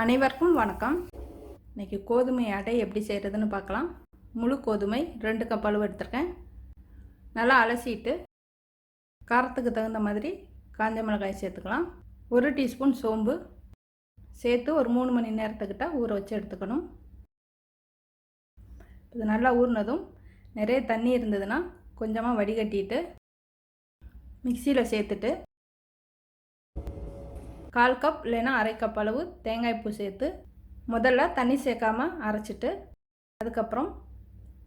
அனைவருக்கும் வணக்கம். இன்றைக்கி கோதுமை அடை எப்படி செய்கிறதுன்னு பார்க்கலாம். முழு கோதுமை ரெண்டு கப் அளவு எடுத்திருக்கேன். நல்லா அலசிட்டு காரத்துக்கு தகுந்த மாதிரி காஞ்ச மிளகாய் சேர்த்துக்கலாம். ஒரு டீஸ்பூன் சோம்பு சேர்த்து ஒரு மூணு மணி நேரத்துக்கிட்ட ஊற வச்சு எடுத்துக்கணும். இது நல்லா ஊறினதும் நிறைய தண்ணி இருந்ததுன்னா கொஞ்சமாக வடிகட்டிட்டு மிக்சியில் சேர்த்துட்டு கால் கப் இல்லைன்னா அரை கப் அளவு தேங்காய் பூ சேர்த்து முதல்ல தண்ணி சேர்க்காம அரைச்சிட்டு அதுக்கப்புறம்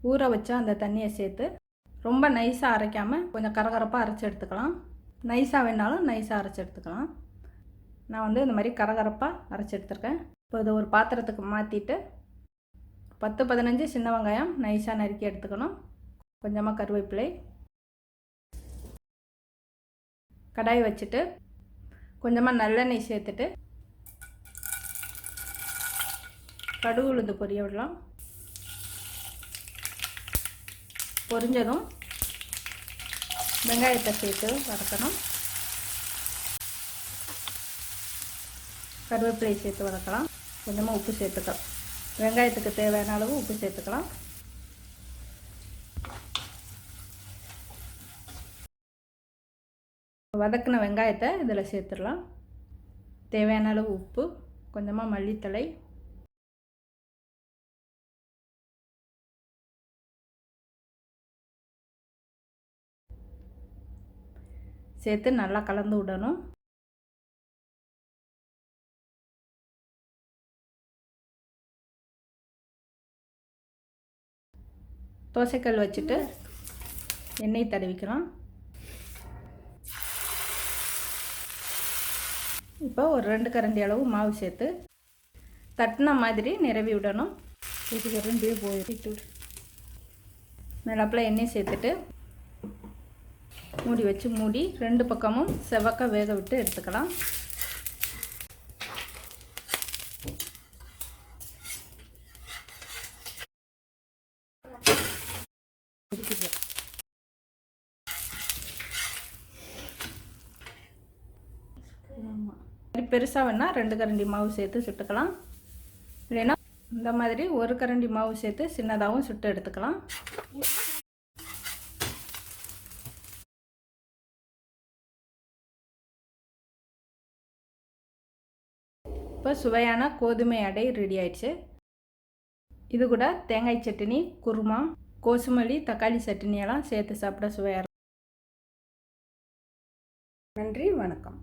ஊற வச்ச அந்த தண்ணியை சேர்த்து ரொம்ப நைஸாக அரைக்காமல் கொஞ்சம் கரகரப்பாக அரைச்சி எடுத்துக்கலாம். நைஸாக வேணாலும் நைஸாக அரைச்சி எடுத்துக்கலாம். நான் வந்து இந்த மாதிரி கரகரப்பாக அரைச்சி எடுத்துருக்கேன். இப்போ இதை ஒரு பாத்திரத்துக்கு மாற்றிட்டு பத்து பதினஞ்சு சின்ன வெங்காயம் நைஸாக நறுக்கி எடுத்துக்கணும். கொஞ்சமாக கருவேப்பிலை கடாய் வச்சுட்டு கொஞ்சமாக நல்லெண்ணெய் சேர்த்துட்டு கடுகு உளுந்து பொரிய விடலாம். பொரிஞ்சதும் வெங்காயத்தை சேர்த்து வதக்கணும். கருவேப்பிலை சேர்த்து வதக்கலாம். கொஞ்சமாக உப்பு சேர்த்துக்கலாம். வெங்காயத்துக்கு தேவையான அளவு உப்பு சேர்த்துக்கலாம். வதக்கின வெங்காயத்தை இதில் சேர்த்துடலாம். தேவையான அளவு உப்பு கொஞ்சமாக மல்லித்தலை. சேர்த்து நல்லா கலந்து விடணும். தோசைக்கல் வச்சுட்டு எண்ணெய் தடவிக்கலாம். இப்போ ஒரு ரெண்டு கரண்டி அளவு மாவு சேர்த்து தட்டின மாதிரி நிரவி விடணும். இது கரண்டியே போயிட்டு மிளப்பில் எண்ணெய் சேர்த்துட்டு மூடி வச்சு மூடி ரெண்டு பக்கமும் செவக்க வேக விட்டு எடுத்துக்கலாம். பெருசாக வேணால் ரெண்டு கரண்டி மாவு சேர்த்து சுட்டுக்கலாம். இல்லைன்னா இந்த மாதிரி ஒரு கரண்டி மாவு சேர்த்து சின்னதாகவும் சுட்டு எடுத்துக்கலாம். இப்போ சுவையான கோதுமை அடை ரெடி ஆயிடுச்சு. இது கூட தேங்காய் சட்னி குருமா கோசுமல்லி தக்காளி சட்னியெல்லாம் சேர்த்து சாப்பிட சுவையாக நன்றி வணக்கம்.